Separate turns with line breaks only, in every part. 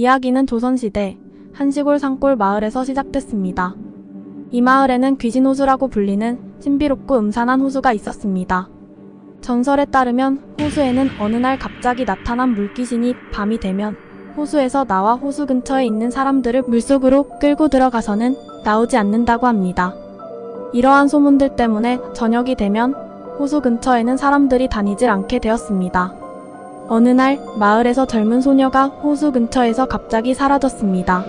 이야기는 조선시대 한 시골 산골 마을에서 시작됐습니다. 이 마을에는 귀신 호수라고 불리는 신비롭고 음산한 호수가 있었습니다. 전설에 따르면 호수에는 어느 날 갑자기 나타난 물귀신이 밤이 되면 호수에서 나와 호수 근처에 있는 사람들을 물속으로 끌고 들어가서는 나오지 않는다고 합니다. 이러한 소문들 때문에 저녁이 되면 호수 근처에는 사람들이 다니질 않게 되었습니다. 어느 날 마을에서 젊은 소녀가 호수 근처에서 갑자기 사라졌습니다.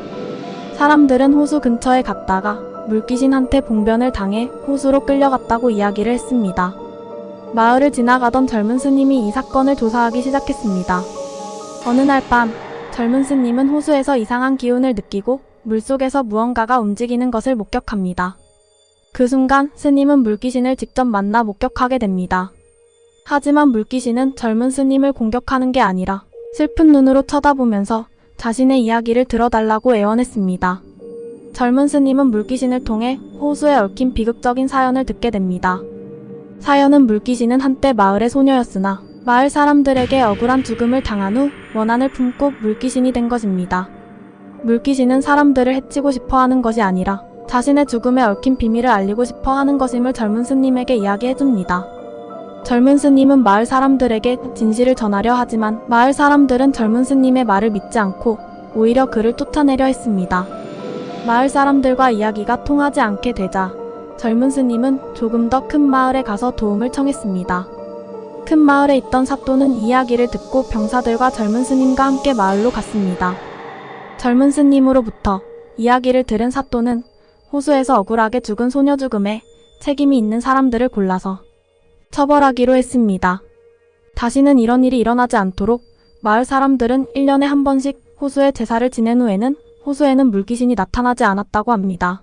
사람들은 호수 근처에 갔다가 물귀신한테 봉변을 당해 호수로 끌려갔다고 이야기를 했습니다. 마을을 지나가던 젊은 스님이 이 사건을 조사하기 시작했습니다. 어느 날 밤, 젊은 스님은 호수에서 이상한 기운을 느끼고 물속에서 무언가가 움직이는 것을 목격합니다. 그 순간 스님은 물귀신을 직접 만나 목격하게 됩니다. 하지만 물귀신은 젊은 스님을 공격하는 게 아니라 슬픈 눈으로 쳐다보면서 자신의 이야기를 들어달라고 애원했습니다. 젊은 스님은 물귀신을 통해 호수에 얽힌 비극적인 사연을 듣게 됩니다. 사연은 물귀신은 한때 마을의 소녀였으나 마을 사람들에게 억울한 죽음을 당한 후 원한을 품고 물귀신이 된 것입니다. 물귀신은 사람들을 해치고 싶어 하는 것이 아니라 자신의 죽음에 얽힌 비밀을 알리고 싶어 하는 것임을 젊은 스님에게 이야기해줍니다. 젊은 스님은 마을 사람들에게 진실을 전하려 하지만 마을 사람들은 젊은 스님의 말을 믿지 않고 오히려 그를 쫓아내려 했습니다. 마을 사람들과 이야기가 통하지 않게 되자 젊은 스님은 조금 더 큰 마을에 가서 도움을 청했습니다. 큰 마을에 있던 사또는 이야기를 듣고 병사들과 젊은 스님과 함께 마을로 갔습니다. 젊은 스님으로부터 이야기를 들은 사또는 호수에서 억울하게 죽은 소녀 죽음에 책임이 있는 사람들을 골라서 처벌하기로 했습니다. 다시는 이런 일이 일어나지 않도록 마을 사람들은 1년에 한 번씩 호수에 제사를 지낸 후에는 호수에는 물귀신이 나타나지 않았다고 합니다.